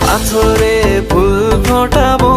পাথরে ফুল ঘটাবো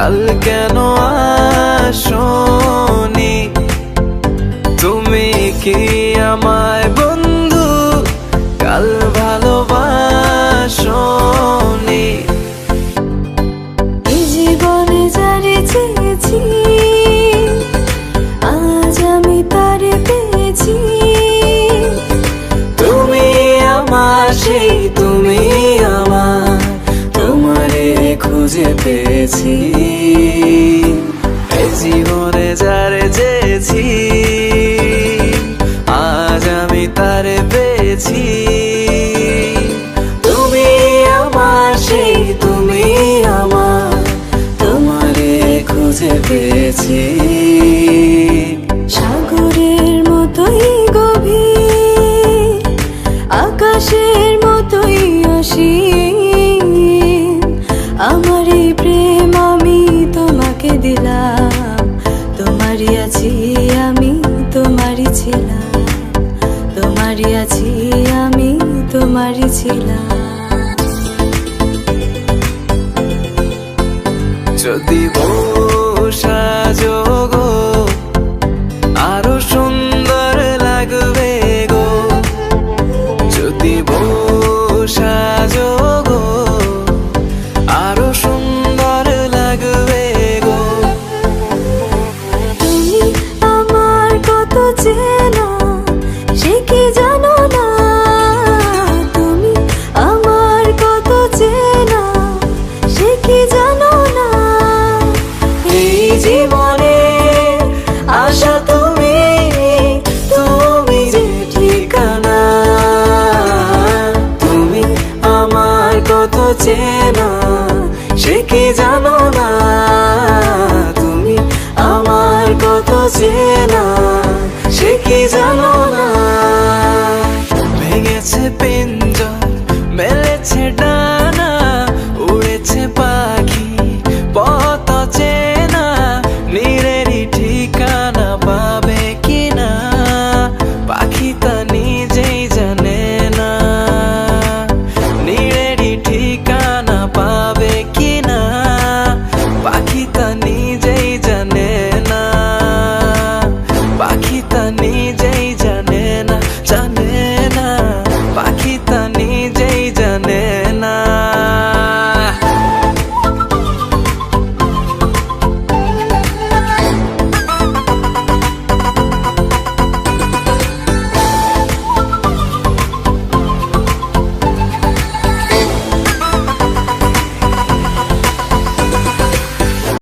কাল কেন আসো? খুঁজে পেয়েছি। এই জীবনে আছি আমি তোমারই ছিলাম তোমারই আছি আমি তোমারই ছিলাম। যদি বল চেনা, সে কি জানো না? তুমি আমার কত চেনা, সে কি জানো না? ভেঙেছে পিঞ্জর, মেলেছে ডান